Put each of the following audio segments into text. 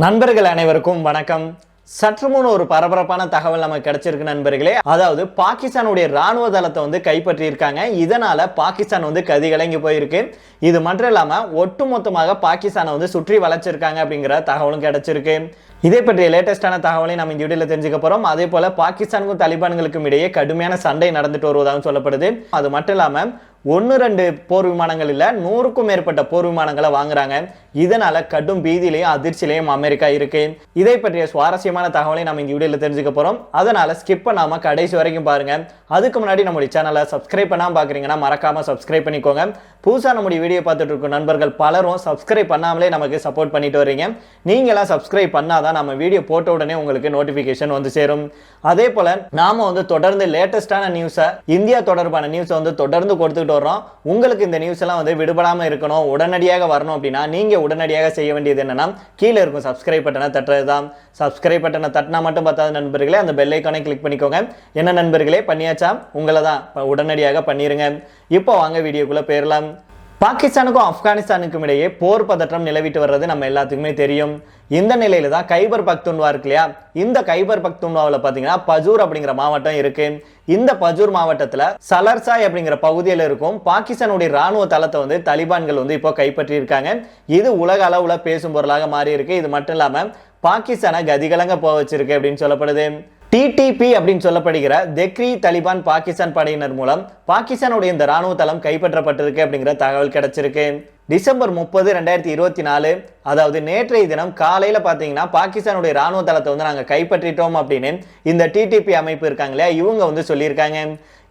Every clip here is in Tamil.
நண்பர்கள் அனைவருக்கும் வணக்கம். சற்று முன் ஒரு பரபரப்பான தகவல் நமக்கு கிடைச்சிருக்கு நண்பர்களே. அதாவது பாகிஸ்தானுடைய ராணுவ தளத்தை வந்து கைப்பற்றியிருக்காங்க. இதனால பாகிஸ்தான் வந்து கதி கலங்கி போயிருக்கு. இது மட்டும் இல்லாமல் ஒட்டுமொத்தமாக பாகிஸ்தானை வந்து சுற்றி வளைச்சிருக்காங்க அப்படிங்கிற தகவலும் கிடைச்சிருக்கு. இதே பற்றிய லேட்டஸ்டான தகவலை நம்ம இந்த வீடியோவில் தெரிஞ்சுக்க போகிறோம் அதே போல பாகிஸ்தானுக்கும் தலிபான்களுக்கும் இடையே கடுமையான சண்டை நடந்துட்டு வருவதாகவும் சொல்லப்படுது. அது மட்டும் இல்லாமல் ஒன்று ரெண்டு போர் விமானங்கள் இல்லை நூறுக்கும் மேற்பட்ட போர் விமானங்களை வாங்குறாங்க. இதனால கடும் பீதியிலையும் அதிர்ச்சியிலையும் அமெரிக்கா இருக்கு. இதை பற்றிய சுவாரஸ்யமான தகவலை நம்ம இந்த வீடியோல தெரிஞ்சுக்க போறோம். அதனால ஸ்கிப் பண்ணாம கடைசி வரைக்கும் பாருங்க. அதுக்கு முன்னாடி நம்மளுடைய சேனலை சப்ஸ்கிரைப் பண்ணாம பாக்குறீங்கன்னா மறக்காம சப்ஸ்கிரைப் பண்ணிக்கோங்க. புதுசா நம்முடைய வீடியோ பார்த்துட்டு இருக்கும் நண்பர்கள் பலரும் சப்ஸ்கிரைப் பண்ணாமலே நமக்கு சப்போர்ட் பண்ணிட்டு வரீங்க. நீங்களாம் சப்ஸ்கிரைப் பண்ணாதான் நம்ம வீடியோ போட்ட உடனே உங்களுக்கு நோட்டிபிகேஷன் வந்து சேரும். அதே போல நாம வந்து தொடர்ந்து லேட்டஸ்டான நியூஸை இந்தியா தொடர்பான நியூஸை வந்து தொடர்ந்து கொடுத்துக்கிட்டு வர்றோம். உங்களுக்கு இந்த நியூஸ் எல்லாம் வந்து விடுபடாம இருக்கணும் உடனடியாக வரணும் அப்படின்னா நீங்க உடனடியாக செய்ய வேண்டியது என்னன்னா கீழே இருக்கும் சப்ஸ்கிரைப் பட்டனை தட்டுறது தான் சப்ஸ்கிரைப் பட்டனை தட்டினா மட்டும் பார்த்தாத நண்பர்களே அந்த பெல் ஐக்கானை கிளிக் பண்ணிக்கோங்க. என்ன நண்பர்களே பண்ணியாச்சா? உங்களை தான் உடனடியாக பண்ணிருங்க. இப்போ வாங்க வீடியோக்குள்ளே போயிடலாம் பாகிஸ்தானுக்கும் ஆப்கானிஸ்தானுக்கும் இடையே போர் பதற்றம் நிலவிட்டு வர்றது நம்ம எல்லாத்துக்குமே தெரியும். இந்த நிலையில தான் கைபர் பக்துன்வா இருக்கு இல்லையா? இந்த கைபர் பக்துன்வாவில் பார்த்தீங்கன்னா பஜூர் அப்படிங்கிற மாவட்டம் இருக்கு. இந்த பஜூர் மாவட்டத்தில் சலர்சாய் அப்படிங்கிற பகுதியில் இருக்கும் பாகிஸ்தானுடைய ராணுவ தளத்தை வந்து தலிபான்கள் வந்து இப்போ கைப்பற்றி இருக்காங்க இது உலக அளவுல பேசும் பொருளாக மாறி இருக்கு இது மட்டும் இல்லாமல் பாகிஸ்தானை கதிகலங்க போக வச்சிருக்கு அப்படின்னு சொல்லப்படுது. டிடிபி அப்படின்னு சொல்லப்படுகிற தெக்ரி தலிபான் பாகிஸ்தான் படையினர் மூலம் பாகிஸ்தானுடைய இந்த ராணுவ தளம் கைப்பற்றப்பட்டிருக்கு அப்படிங்கிற தகவல் கிடைச்சிருக்கு. டிசம்பர் முப்பது ரெண்டாயிரத்தி இருபத்தி நாலு அதாவது நேற்றைய தினம் காலையில் பார்த்தீங்கன்னா பாகிஸ்தானுடைய ராணுவ தளத்தை வந்து நாங்கள் கைப்பற்றிட்டோம் அப்படின்னு இந்த டிடிபி அமைப்பு இருக்காங்க இல்லையா? இவங்க வந்து சொல்லியிருக்காங்க.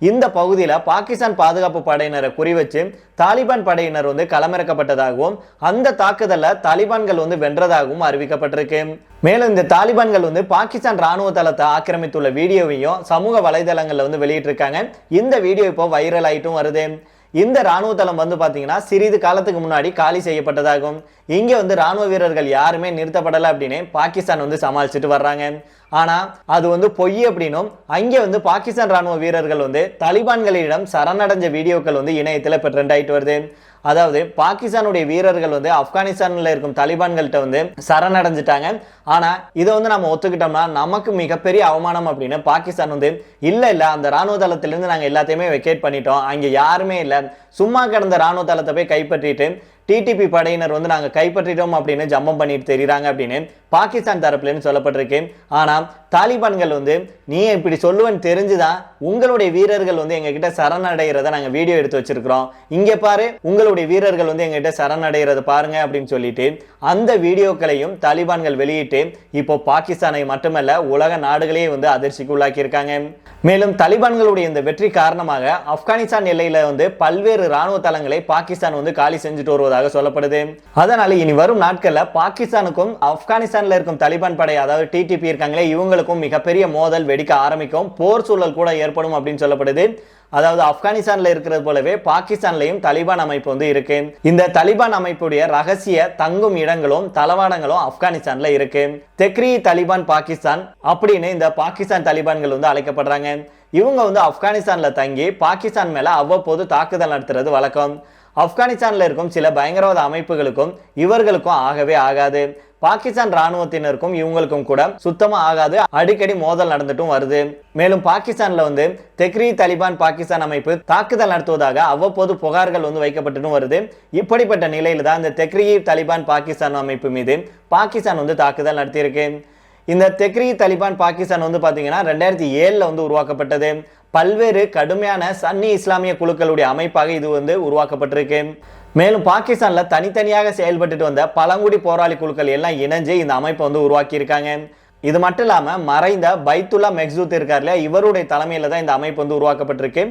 இந்த பகுதியில் பாகிஸ்தான் பாதுகாப்பு படையினரை குறிவச்சு தாலிபான் படையினர் வந்து களமிறக்கப்பட்டதாகவும் அந்த தாக்குதலில் தாலிபான்கள் வந்து வென்றதாகவும் அறிவிக்கப்பட்டிருக்கு. மேலும் இந்த தாலிபான்கள் வந்து பாகிஸ்தான் ராணுவ தளத்தை ஆக்கிரமித்துள்ள வீடியோவையும் சமூக வலைதளங்களில் வந்து வெளியிட்டிருக்காங்க. இந்த வீடியோ இப்போ வைரல் ஆயிட்டும் வருது. இந்த ராணுவ தளம் வந்து பார்த்தீங்கன்னா சிறிது காலத்துக்கு முன்னாடி காலி செய்யப்பட்டதாகும். இங்கே வந்து ராணுவ வீரர்கள் யாருமே நிறுத்தப்படலை அப்படின்னு பாகிஸ்தான் வந்து சமாளிச்சுட்டு வர்றாங்க. ஆனால் அது வந்து பொய் அப்படின்னும் அங்கே வந்து பாகிஸ்தான் ராணுவ வீரர்கள் வந்து தலிபான்களிடம் சரணடைஞ்ச வீடியோக்கள் வந்து இணையத்தில் இப்போ ட்ரெண்ட் ஆகிட்டு வருது. அதாவது பாகிஸ்தானுடைய வீரர்கள் வந்து ஆப்கானிஸ்தானில் இருக்கும் தலிபான்கள்ட்ட வந்து சரணடைஞ்சிட்டாங்க. ஆனால் இதை வந்து நம்ம ஒத்துக்கிட்டோம்னா நமக்கு மிகப்பெரிய அவமானம் அப்படின்னு பாகிஸ்தான் வந்து இல்லை இல்லை அந்த ராணுவ தளத்திலிருந்து நாங்கள் எல்லாத்தையுமே வெக்கேட் பண்ணிட்டோம். அங்கே யாருமே இல்லை. சும்மா கிடந்த ராணுவ தளத்தை போய் கைப்பற்றிட்டு டிடிபி படையினர் வந்து நாங்கள் கைப்பற்றிட்டோம் அப்படின்னு ஜம்பம் பண்ணிட்டு தெரியுறாங்க அப்படின்னு பாகிஸ்தான் தரப்புலன்னு சொல்லப்பட்டிருக்கு. ஆனால் தாலிபான்கள் வந்து நீ இப்படி சொல்லுவன்னு தெரிஞ்சுதான் உங்களுடைய வீரர்கள் வந்து எங்ககிட்ட சரணடைகிறத நாங்கள் வீடியோ எடுத்து வச்சிருக்கிறோம். இங்கே பாரு உங்களுடைய வீரர்கள் வந்து எங்ககிட்ட சரணடைகிறத பாருங்க அப்படின்னு சொல்லிட்டு அந்த வீடியோக்களையும் தாலிபான்கள் வெளியிட்டு இப்போ பாகிஸ்தானை மட்டுமல்ல உலக நாடுகளையே வந்து அதிர்ச்சிக்கு உள்ளாக்கியிருக்காங்க மேலும் தலிபான்களுடைய இந்த வெற்றி காரணமாக ஆப்கானிஸ்தான் எல்லையில் வந்து பல்வேறு ராணுவ தளங்களை பாகிஸ்தான் வந்து காலி செஞ்சுட்டு வருவதாக சொல்லப்படுது. அதனால இனி வரும் நாட்கள்ல பாகிஸ்தானுக்கும் ஆப்கானிஸ்தானில் இருக்கும் தலிபான் படை அதாவது டிடிபி இருக்காங்களே இவங்களுக்கும் மிகப்பெரிய மோதல் வெடிக்க ஆரம்பிக்கும். போர் சூழல் கூட ஏற்படும் அப்படின்னு சொல்லப்படுது. அதாவது ஆப்கானிஸ்தான்ல இருக்கிறது போலவே பாகிஸ்தான்லயும் தலிபான் அமைப்பு வந்து இருக்கு. இந்த தலிபான் அமைப்புடைய ரகசிய தங்கும் இடங்களும் தளவாடங்களும் ஆப்கானிஸ்தான்ல இருக்கு. தெக்ரி தலிபான் பாகிஸ்தான் அப்படின்னு இந்த பாகிஸ்தான் தலிபான்கள் வந்து அழைக்கப்படுறாங்க. இவங்க வந்து ஆப்கானிஸ்தான்ல தங்கி பாகிஸ்தான் மேல அவ்வப்போது தாக்குதல் நடத்துறது வழக்கம். ஆப்கானிஸ்தானில் இருக்கும் சில பயங்கரவாத அமைப்புகளுக்கும் இவர்களுக்கும் ஆகவே ஆகாது. பாகிஸ்தான் ராணுவத்தினருக்கும் இவங்களுக்கும் கூட சுத்தமா ஆகாது. அடிக்கடி மோதல் நடந்துட்டும் வருது. மேலும் பாகிஸ்தான்ல வந்து தெக்ரி தலிபான் பாகிஸ்தான் அமைப்பு தாக்குதல் நடத்துவதாக அவ்வப்போது புகார்கள் வந்து வைக்கப்பட்டுட்டும் வருது. இப்படிப்பட்ட நிலையில தான் இந்த தெக்ரி தலிபான் பாகிஸ்தான் அமைப்பு மீது பாகிஸ்தான் வந்து தாக்குதல் நடத்தியிருக்கு. இந்த தெக்ரி தலிபான் பாகிஸ்தான் வந்து பார்த்தீங்கன்னா ரெண்டாயிரத்தி ஏழில் வந்து உருவாக்கப்பட்டது. பல்வேறு கடுமையான சன்னி இஸ்லாமிய குழுக்களுடைய அமைப்பாக இது வந்து உருவாக்கப்பட்டிருக்கு. மேலும் பாகிஸ்தான்ல தனித்தனியாக செயல்பட்டுட்டு வந்த பழங்குடி போராளி குழுக்கள் எல்லாம் இணைஞ்சு இந்த அமைப்பை வந்து உருவாக்கி இருக்காங்க இது மட்டும் இல்லாம மறைந்த பைத்துல்லா மெக்சூத் இருக்கார் இல்லையா? இவருடைய தலைமையில தான் இந்த அமைப்பு வந்து உருவாக்கப்பட்டிருக்கு.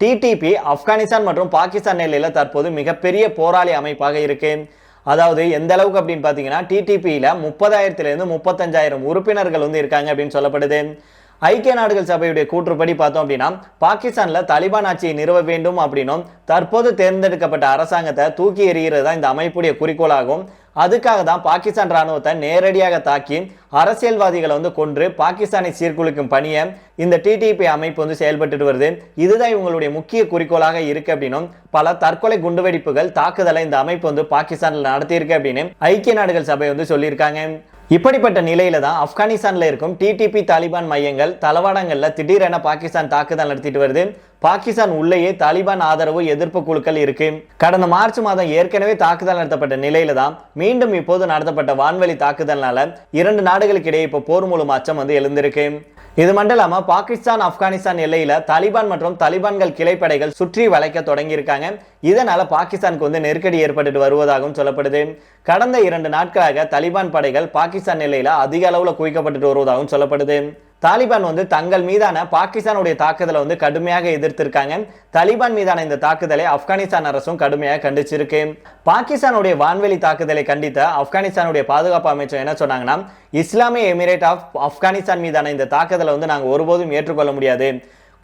டிடிபி ஆப்கானிஸ்தான் மற்றும் பாகிஸ்தான் எல்லையில தற்போது மிகப்பெரிய போராளி அமைப்பாக இருக்கு. அதாவது எந்த அளவுக்கு அப்படின்னு பார்த்தீங்கன்னா டிடிபியில் முப்பதாயிரத்துலேருந்து முப்பத்தஞ்சாயிரம் உறுப்பினர்கள் வந்து இருக்காங்க அப்படின்னு சொல்லப்படுது. ஐக்கிய நாடுகள் சபையுடைய கூற்றுப்படி பார்த்தோம் அப்படின்னா பாகிஸ்தானில் தாலிபான் ஆட்சியை நிறுவ வேண்டும் அப்படின்னும் தற்போது தேர்ந்தெடுக்கப்பட்ட அரசாங்கத்தை தூக்கி எறிகிறது தான் இந்த அமைப்புடைய குறிக்கோளாகும். அதுக்காக தான் பாகிஸ்தான் ராணுவத்தை நேரடியாக தாக்கி அரசியல்வாதிகளை வந்து கொன்று பாகிஸ்தானை சீர்குலைக்கும் பணியை இந்த டிடிபி அமைப்பு வந்து செயல்பட்டு வருது. இதுதான் இவங்களுடைய முக்கிய குறிக்கோளாக இருக்கு அப்படின்னும் பல தற்கொலை குண்டுவெடிப்புகள் தாக்குதலை இந்த அமைப்பு வந்து பாகிஸ்தானில் நடத்தியிருக்கு அப்படின்னு ஐக்கிய நாடுகள் சபை வந்து சொல்லியிருக்காங்க. இப்படிப்பட்ட நிலையில தான் ஆப்கானிஸ்தான்ல இருக்கும் டிடிபி தாலிபான் மையங்கள் தளவாடங்கள்ல திடீரென பாகிஸ்தான் தாக்குதல் நடத்திட்டு வருது. பாகிஸ்தான் உள்ளேயே தாலிபான் ஆதரவு எதிர்ப்பு குழுக்கள் இருக்கு. கடந்த மார்ச் மாதம் ஏற்கனவே தாக்குதல் நடத்தப்பட்ட நிலையில தான் மீண்டும் இப்போது நடத்தப்பட்ட வான்வெளி தாக்குதல்னால இரண்டு நாடுகளுக்கு இடையே இப்போ போர் மூலம் அச்சம் வந்து எழுந்திருக்கு. இது மட்டும் இல்லாமல் பாகிஸ்தான் ஆப்கானிஸ்தான் எல்லையில தாலிபான் மற்றும் தாலிபான்கள் கிளைப்படைகள் சுற்றி வளைக்க தொடங்கியிருக்காங்க. இதனால பாகிஸ்தானுக்கு வந்து நெருக்கடி ஏற்பட்டு வருவதாகவும் சொல்லப்படுது. கடந்த இரண்டு நாட்களாக தாலிபான் படைகள் பாகிஸ்தான் எல்லையில அதிக அளவுல குவிக்கப்பட்டு வருவதாகவும் சொல்லப்படுது. தாலிபான் வந்து தங்கள் மீதான பாகிஸ்தானுடைய தாக்குதலை வந்து கடுமையாக எதிர்த்திருக்காங்க. தாலிபான் மீதான இந்த தாக்குதலை ஆப்கானிஸ்தான் அரசும் கடுமையாக கண்டிச்சிருக்கு. பாகிஸ்தானுடைய வான்வெளி தாக்குதலை கண்டித்த ஆப்கானிஸ்தானுடைய பாதுகாப்பு அமைச்சர் என்ன சொன்னாங்கன்னா இஸ்லாமிய எமிரேட் ஆஃப் ஆப்கானிஸ்தான் மீதான இந்த தாக்குதலை வந்து நாங்கள் ஒருபோதும் ஏற்றுக்கொள்ள முடியாது.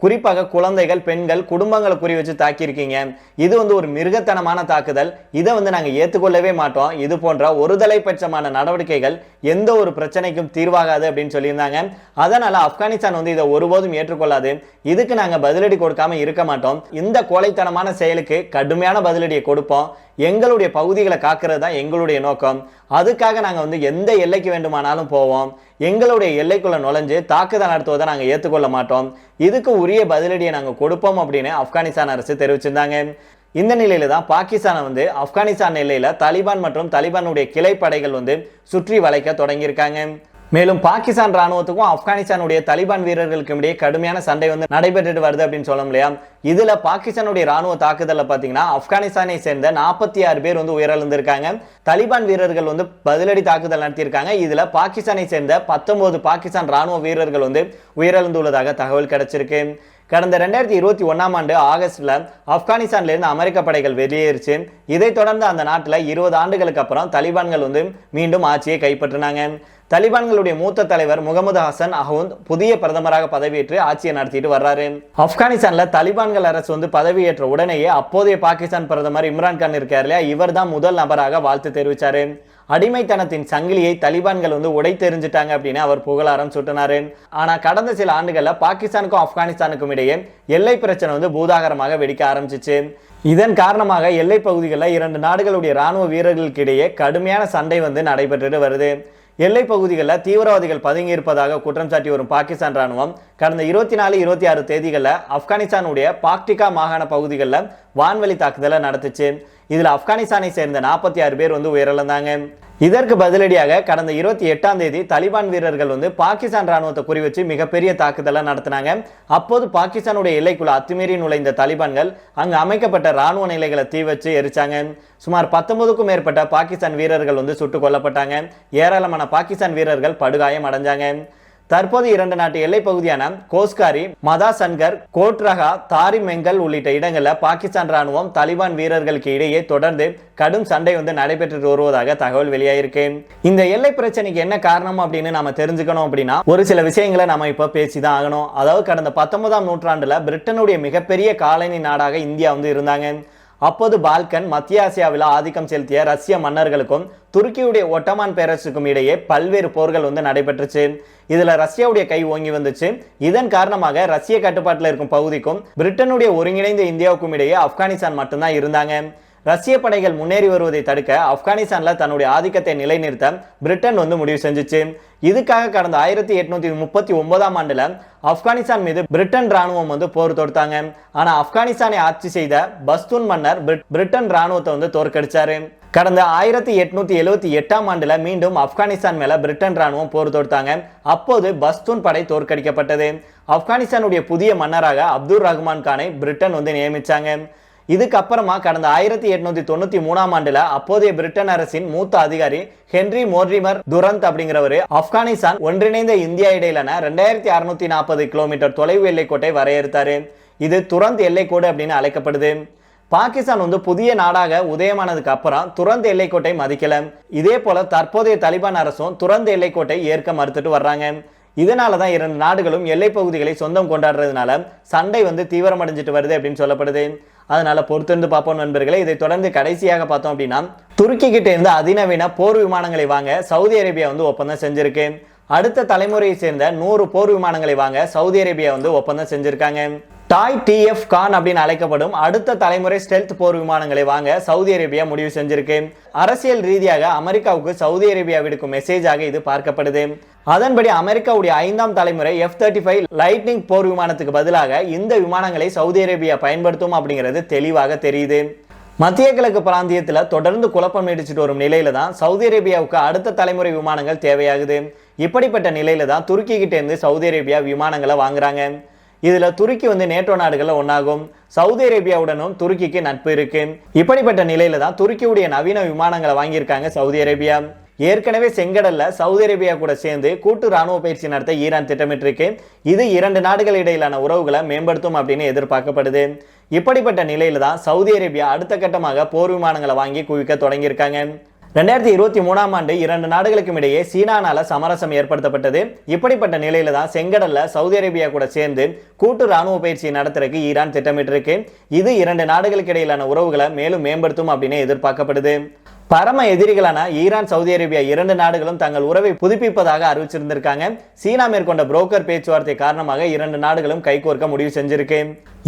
குறிப்பாக குழந்தைகள் பெண்கள் குடும்பங்களை குறி வச்சு தாக்கியிருக்கீங்க. இது வந்து ஒரு மிருகத்தனமான தாக்குதல். இதை வந்து நாங்கள் ஏற்றுக்கொள்ளவே மாட்டோம். இது போன்ற ஒருதலை பட்சமான நடவடிக்கைகள் எந்த ஒரு பிரச்சனைக்கும் தீர்வாகாது அப்படின்னு சொல்லியிருந்தாங்க. அதனால ஆப்கானிஸ்தான் வந்து இதை ஒருபோதும் ஏற்றுக்கொள்ளாது. இதுக்கு நாங்கள் பதிலடி கொடுக்காம இருக்க மாட்டோம். இந்த கோழைத்தனமான செயலுக்கு கடுமையான பதிலடியை கொடுப்போம். எங்களுடைய பகுதிகளை காக்கிறது தான் எங்களுடைய நோக்கம். அதுக்காக நாங்கள் வந்து எந்த எல்லைக்கு வேண்டுமானாலும் போவோம். எங்களுடைய எல்லைக்குள்ள நுழைஞ்சு தாக்குதல் நடத்துவதை நாங்கள் ஏற்றுக்கொள்ள மாட்டோம். இதுக்கு உரிய பதிலடியை நாங்கள் கொடுப்போம் அப்படின்னு ஆப்கானிஸ்தான் அரசு தெரிவிச்சிருந்தாங்க. இந்த நிலையில தான் பாகிஸ்தானை வந்து ஆப்கானிஸ்தான் எல்லையில் தாலிபான் மற்றும் தாலிபானுடைய கிளைப்படைகள் வந்து சுற்றி வளைக்க தொடங்கியிருக்காங்க. மேலும் பாகிஸ்தான் ராணுவத்துக்கும் ஆப்கானிஸ்தானுடைய தலிபான் வீரர்களுக்கும் இடையே கடுமையான சண்டை வந்து நடைபெற்றுட்டு வருது அப்படின்னு சொல்ல முடியாது இதுல பாகிஸ்தானுடைய ராணுவ தாக்குதல்ல பாத்தீங்கன்னா ஆப்கானிஸ்தானை சேர்ந்த நாற்பத்தி ஆறு பேர் வந்து உயிரிழந்திருக்காங்க. தலிபான் வீரர்கள் வந்து பதிலடி தாக்குதல் நடத்தியிருக்காங்க. இதுல பாகிஸ்தானை சேர்ந்த பத்தொன்பது பாகிஸ்தான் ராணுவ வீரர்கள் வந்து உயிரிழந்துள்ளதாக தகவல் கிடைச்சிருக்கு. கடந்த ரெண்டாயிரத்தி இருபத்தி ஒன்னாம் ஆண்டு ஆகஸ்ட்ல ஆப்கானிஸ்தான்லேருந்து அமெரிக்க படைகள் வெளியேறிச்சு. இதைத் தொடர்ந்து அந்த நாட்டில் இருபது ஆண்டுகளுக்கு அப்புறம் தலிபான்கள் வந்து மீண்டும் ஆட்சியை கைப்பற்றினாங்க. தலிபான்களுடைய மூத்த தலைவர் முகமது ஹசன் அஹவுந்த் புதிய பிரதமராக பதவியேற்று ஆட்சியை நடத்திட்டு வர்றாரு. ஆப்கானிஸ்தான்ல தலிபான்கள் அரசு வந்து பதவியேற்ற உடனேயே அப்போதைய பாகிஸ்தான் பிரதமர் இம்ரான் கான் இருக்கார் இல்லையா? இவர் தான் முதல் நபராக வாழ்த்து தெரிவிச்சாரு. அடிமைத்தனத்தின் சங்கிலியை தலிபான்கள் வந்து உடை தெரிஞ்சிட்டாங்க அப்படின்னு அவர் புகழாரம் சுட்டினாரு. ஆனா கடந்த சில ஆண்டுகள்ல பாகிஸ்தானுக்கும் ஆப்கானிஸ்தானுக்கும் இடையே எல்லை பிரச்சனை வந்து பூதாகரமாக வெடிக்க ஆரம்பிச்சிச்சு. இதன் காரணமாக எல்லை பகுதிகளில் இரண்டு நாடுகளுடைய ராணுவ வீரர்களுக்கு இடையே கடுமையான சண்டை வந்து நடைபெற்றுட்டு வருது. எல்லை பகுதிகளில் தீவிரவாதிகள் பதுங்கி இருப்பதாக குற்றம் சாட்டி வரும் பாகிஸ்தான் ராணுவம் கடந்த இருபத்தி நாலு இருபத்தி ஆறு தேதிகளில் ஆப்கானிஸ்தானுடைய பாக்டிகா மாகாண பகுதிகளில் வான்வெளி தாக்குதலை நடத்துச்சு. இதில் ஆப்கானிஸ்தானை சேர்ந்த நாற்பத்தி ஆறு பேர் வந்து உயிரிழந்தாங்க. இதற்கு பதிலடியாக கடந்த இருபத்தி எட்டாம் தேதி தலிபான் வீரர்கள் வந்து பாகிஸ்தான் ராணுவத்தை குறிவச்சு மிகப்பெரிய தாக்குதலை நடத்தினாங்க. அப்போது பாகிஸ்தானுடைய எல்லைக்குள்ள அத்துமீறி நுழைந்த தலிபான்கள் அங்கு அமைக்கப்பட்ட ராணுவ நிலைகளை தீ வச்சு எரிச்சாங்க. சுமார் பத்தொன்பதுக்கும் மேற்பட்ட பாகிஸ்தான் வீரர்கள் வந்து சுட்டுக் கொல்லப்பட்டாங்க. ஏராளமான பாகிஸ்தான் வீரர்கள் படுகாயம் அடைஞ்சாங்க தற்போது இரண்டு நாட்டு எல்லைப் பகுதியான கோஸ்காரி மதாசன்கர் கோட்ரகா தாரிமெங்கல் உள்ளிட்ட இடங்களில் பாகிஸ்தான் ராணுவம் தாலிபான் வீரர்களுக்கு இடையே தொடர்ந்து கடும் சண்டை வந்து நடைபெற்று வருவதாக தகவல் வெளியாயிருக்கு. இந்த எல்லை பிரச்சனைக்கு என்ன காரணம் அப்படின்னு நாம தெரிஞ்சுக்கணும் அப்படின்னா ஒரு சில விஷயங்களை நம்ம இப்போ பேசிதான் ஆகணும். அதாவது கடந்த பத்தொன்பதாம் நூற்றாண்டுல பிரிட்டனுடைய மிகப்பெரிய காலனி நாடாக இந்தியா வந்து இருந்தாங்க. அப்போது பால்கன் மத்திய ஆசியாவில் ஆதிக்கம் செலுத்திய ரஷ்ய மன்னர்களுக்கும் துருக்கியுடைய ஒட்டமான் பேரரசுக்கும் இடையே பல்வேறு போர்கள் வந்து நடைபெற்றுச்சு. இதில் ரஷ்யாவுடைய கை ஓங்கி வந்துச்சு. இதன் காரணமாக ரஷ்ய கட்டுப்பாட்டில் இருக்கும் பகுதிக்கும் பிரிட்டனுடைய ஒருங்கிணைந்த இந்தியாவுக்கும் இடையே ஆப்கானிஸ்தான் மட்டும்தான் இருந்தாங்க. ரஷ்ய படைகள் முன்னேறி வருவதை தடுக்க ஆப்கானிஸ்தானில் தன்னுடைய ஆதிக்கத்தை நிலைநிறுத்த பிரிட்டன் வந்து முடிவு செஞ்சுச்சு. இதுக்காக கடந்த ஆயிரத்தி எட்நூத்தி முப்பத்தி ஒன்பதாம் ஆண்டுல ஆப்கானிஸ்தான் மீது பிரிட்டன் ராணுவம் வந்து போர் தொடுத்தாங்க. ஆனா ஆப்கானிஸ்தானை ஆட்சி செய்த பஸ்தூன் மன்னர் பிரிட்டன் ராணுவத்தை வந்து தோற்கடிச்சாரு. கடந்த ஆயிரத்தி எட்நூத்தி எழுவத்தி எட்டாம் ஆண்டுல மீண்டும் ஆப்கானிஸ்தான் மேல பிரிட்டன் ராணுவம் போர் தொடுத்தாங்க. அப்போது பஸ்தூன் படை தோற்கடிக்கப்பட்டது. ஆப்கானிஸ்தானுடைய புதிய மன்னராக அப்துல் ரஹ்மான் கானை பிரிட்டன் வந்து நியமிச்சாங்க. இதுக்கப்புறமா கடந்த ஆயிரத்தி எட்நூத்தி தொண்ணூத்தி மூணாம் ஆண்டுல அப்போதைய பிரிட்டன் அரசின் மூத்த அதிகாரி ஹென்ரி மோர்ரிமர் துரந்த் அப்படிங்கிறவரு ஆப்கானிஸ்தான் ஒன்றிணைந்த இந்தியா இடையிலான ரெண்டாயிரத்தி அறுநூத்தி நாற்பது கிலோமீட்டர் தொலைவு எல்லைக்கோட்டை வரையறுத்தாரு. இது துரந்த் எல்லைக்கோடு அப்படின்னு அழைக்கப்படுது. பாகிஸ்தான் வந்து புதிய நாடாக உதயமானதுக்கு அப்புறம் துறந்த எல்லைக்கோட்டை மதிக்கல. இதே போல தற்போதைய தலிபான் அரசும் துறந்த எல்லைக்கோட்டை ஏற்க மறுத்துட்டு வர்றாங்க. இதனால தான் இரண்டு நாடுகளும் எல்லை பகுதிகளை சொந்தம் கொண்டாடுறதுனால சண்டை வந்து தீவிரமடைஞ்சிட்டு வருது அப்படின்னு சொல்லப்படுது. அதனால பொறுத்திருந்து பார்ப்போம் நண்பர்களே. இதை தொடர்ந்து கடைசியாக பார்த்தோம் அப்படின்னா துருக்கி கிட்ட இருந்து அதிநவீன போர் விமானங்களை வாங்க சவுதி அரேபியா வந்து ஒப்பந்தம் செஞ்சிருக்கு. அடுத்த தலைமுறையை சேர்ந்த நூறு போர் விமானங்களை வாங்க சவுதி அரேபியா வந்து ஒப்பந்தம் செஞ்சிருக்காங்க. டாய் டிஎஃப் கான் அப்படின்னு அழைக்கப்படும் அடுத்த தலைமுறை ஸ்டெல்த் போர் விமானங்களை வாங்க சவுதி அரேபியா முடிவு செஞ்சிருக்கு. அரசியல் ரீதியாக அமெரிக்காவுக்கு சவுதி அரேபியா விடுக்கும் மெசேஜாக இது பார்க்கப்படுது. அதன்படி அமெரிக்காவுடைய ஐந்தாம் தலைமுறை எஃப் தேர்ட்டி ஃபைவ் லைட்னிங் போர் விமானத்துக்கு பதிலாக இந்த விமானங்களை சவுதி அரேபியா பயன்படுத்தும் அப்படிங்கிறது தெளிவாக தெரியுது. மத்திய கிழக்கு பிராந்தியத்தில் தொடர்ந்து குழப்பம் நீடிச்சிட்டு வரும் நிலையில தான் சவுதி அரேபியாவுக்கு அடுத்த தலைமுறை விமானங்கள் தேவையாகுது. இப்படிப்பட்ட நிலையில தான் துருக்கி கிட்டேருந்து சவுதி அரேபியா விமானங்களை வாங்குறாங்க. இதில் துருக்கி வந்து நேட்டோ நாடுகளில் ஒன்றாகும் சவுதி அரேபியாவுடனும் துருக்கிக்கு நட்பு இருக்கு. இப்படிப்பட்ட நிலையில தான் துருக்கியுடைய நவீன விமானங்களை வாங்கியிருக்காங்க சவுதி அரேபியா. ஏற்கனவே செங்கடல்ல சவுதி அரேபியா கூட சேர்ந்து கூட்டு ராணுவ பயிற்சி நடத்த ஈரான் திட்டமிட்டிருக்கு. இது இரண்டு நாடுகள் இடையிலான உறவுகளை மேம்படுத்தும் அப்படின்னு எதிர்பார்க்கப்படுது. இப்படிப்பட்ட நிலையில தான் சவுதி அரேபியா அடுத்த கட்டமாக போர் விமானங்களை வாங்கி குவிக்க தொடங்கியிருக்காங்க. ரெண்டாயிரத்தி இருபத்தி மூணாம் ஆண்டு இரண்டு நாடுகளுக்கும் இடையே சீனானால சமரசம் ஏற்படுத்தப்பட்டது. இப்படிப்பட்ட நிலையில தான் செங்கடல்ல சவுதி அரேபியா கூட சேர்ந்து கூட்டு ராணுவ பயிற்சி நடத்துறதுக்கு ஈரான் திட்டமிட்டிருக்கு. இது இரண்டு நாடுகளுக்கு இடையிலான உறவுகளை மேலும் மேம்படுத்தும் அப்படின்னு எதிர்பார்க்கப்படுது. பரம எதிரிகளான ஈரான் சவுதி அரேபியா இரண்டு நாடுகளும் தங்கள் உறவை புதுப்பிப்பதாக அறிவிச்சிருந்திருக்காங்க. சீனா மேற்கொண்ட புரோக்கர் பேச்சுவார்த்தை காரணமாக இரண்டு நாடுகளும் கைகோர்க்க முடிவு செஞ்சிருக்கு.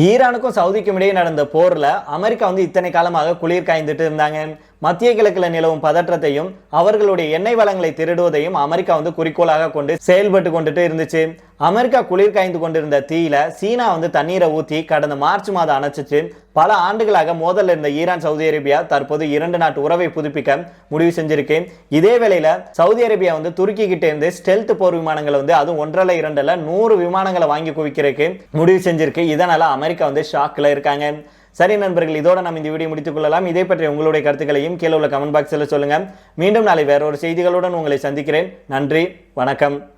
ஈரானுக்கும் சவுதிக்கும் இடையே நடந்த போர்ல அமெரிக்கா வந்து இத்தனை காலமாக குளிர் காய்ந்துட்டு இருந்தாங்க. மத்திய கிழக்குல நிலவும் பதற்றத்தையும் அவர்களுடைய எண்ணெய் வளங்களை திருடுவதையும் அமெரிக்கா வந்து குறிக்கோளாக கொண்டு செயல்பட்டு கொண்டுட்டு இருந்துச்சு. அமெரிக்கா குளிர் காய்ந்து கொண்டிருந்த தீயில சீனா வந்து தண்ணீரை ஊற்றி கடந்த மார்ச் மாதம் அணைச்சிச்சு. பல ஆண்டுகளாக மோதல் இருந்த ஈரான் சவுதி அரேபியா தற்போது இரண்டு நாட்டு உறவை புதுப்பிக்க முடிவு செஞ்சிருக்கு. இதே வேளையில சவுதி அரேபியா வந்து துருக்கி கிட்ட இருந்து ஸ்டெல்த் போர் விமானங்களை வந்து அதுவும் ஒன்றரை இரண்டுல நூறு விமானங்களை வாங்கி குவிக்கிறதுக்கு முடிவு செஞ்சிருக்கு. இதனால அமெரிக்கா வந்து ஷாக்ல இருக்காங்க. சரி நண்பர்கள் இதோட நம்ம இந்த வீடியோ முடித்துக் கொள்ளலாம். இதை பற்றி உங்களுடைய கருத்துக்களையும் கீழே உள்ள கமெண்ட் பாக்ஸில் சொல்லுங்கள் மீண்டும் நாளை வேற ஒரு செய்திகளுடன் உங்களை சந்திக்கிறேன். நன்றி வணக்கம்.